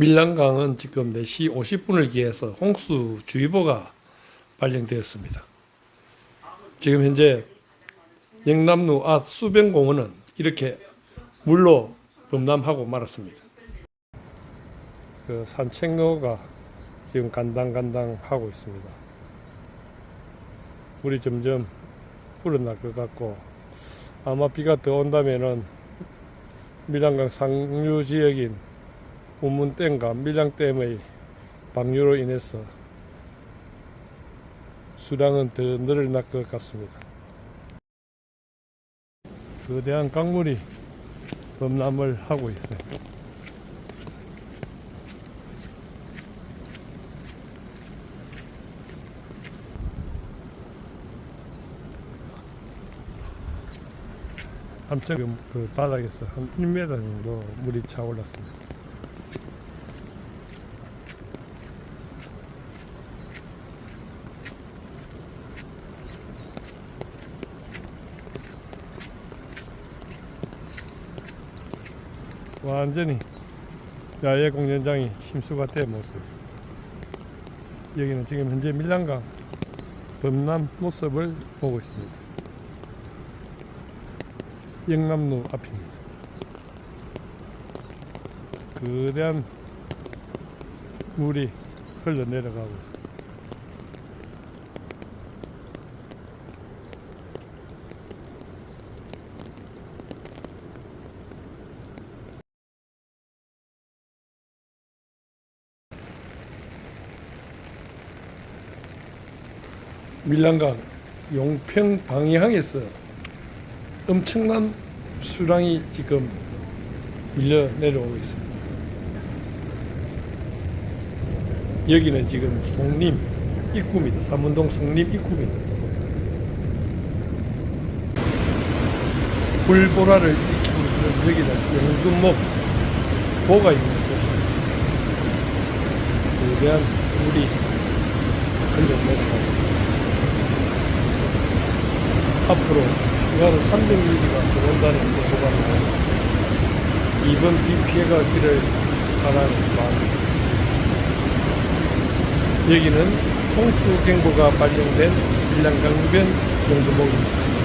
밀양강은 지금 4시 50분을 기해서 홍수주의보가 발령되었습니다. 지금 현재 영남루 앞 수변공원은 이렇게 물로 범람하고 말았습니다. 그 산책로가 지금 간당간당 하고 있습니다. 물이 점점 불어날 것 같고 아마 비가 더 온다면은 밀양강 상류 지역인 우문댐과 밀양댐의 방류로 인해서 수량은 더 늘어날 것 같습니다. 거대한 강물이 범람을 하고 있어요. 한층 그 바닥에서 한 1m 정도 물이 차올랐습니다. 완전히 야외 공연장이 침수가 된 모습. 여기는 지금 현재 밀양강 범람 모습을 보고 있습니다. 영남로 앞입니다. 거대한 물이 흘러내려가고 있습니다. 밀양강 용평 방향에서 엄청난 수량이 지금 밀려 내려오고 있습니다. 여기는 지금 송림 입구입니다. 삼문동 송림 입구입니다. 불보라를 일으키고 있는 여기는 연금목 보가 있는 곳입니다. 거대한 물이 흘러 내려가고 있습니다. 앞으로 추가로 300mm가 들어온다는 보고가 나오고 있습니다. 이번 비 피해가 길을 바라는 마음입니다. 여기는 홍수 경보가 발령된 일랑강변 용두목입니다.